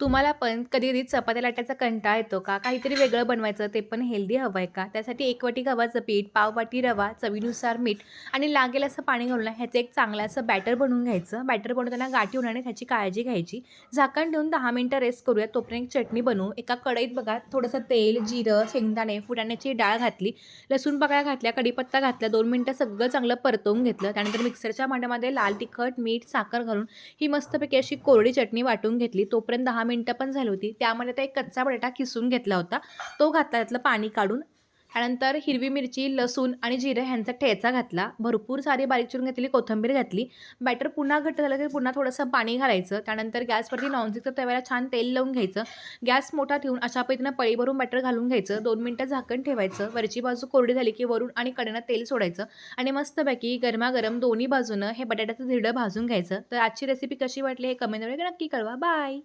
तुम्हाला पण कधी-कधी चपात्या लाटायचा कंटाळा येतो का? काहीतरी वेगळं बनवायचं, ते पण हेल्दी हवं आहे का? त्यासाठी 1 वाटी गव्हाचं पीठ, पाव वाटी रवा, चवीनुसार मीठ आणि लागेल असं पाणी घालून ह्याचं एक चांगलं असं बॅटर बनवून घ्यायचं. बॅटर बनवताना गाठी होणार नाहीत ह्याची काळजी घ्यायची. झाकण ठेवून दहा मिनटं रेस्ट करूया. तोपर्यंत एक चटणी बनवू. एका कढईत बघा थोडंसं तेल, जिरं, शेंगदाणे, फुटाण्याची डाळ घातली, लसूण बघा घातल्या, कढीपत्ता घातला, दोन मिनटं सगळं चांगलं परतवून घेतलं. त्यानंतर मिक्सरच्या भांड्यामध्ये लाल तिखट, मीठ, साखर घालून ही मस्तपैकी अशी कोरडी चटणी वाटून घेतली. तोपर्यंत दहा मिनटं पण झाली होती. त्यामध्ये आता एक कच्चा बटाटा किसून घेतला होता. तो घातला त्यातलं पाणी काढून. त्यानंतर हिरवी मिरची, लसूण आणि जिरं ह्यांचा ठेचा घातला. भरपूर सारी बारीक चिरून घेतलेली कोथिंबीर घातली. बॅटर पुन्हा घट्ट झालं की पुन्हा थोडंसं पाणी घालायचं. त्यानंतर गॅसवरती नॉनस्टिकचं तव्याला छान तेल लावून घ्यायचं. गॅस मोठा ठेवून अशा पद्धतीनं पळी भरून बॅटर घालून घ्यायचं. दोन मिनटं झाकण ठेवायचं. वरची बाजू कोरडी झाली की वरून आणि कडेनं तेल सोडायचं आणि मस्तपैकी गरमागरम दोन्ही बाजूनं हे बटाट्याचं धिरडं भाजून घ्यायचं. तर आजची रेसिपी कशी वाटली हे कमेंटमध्ये नक्की कळवा. बाय.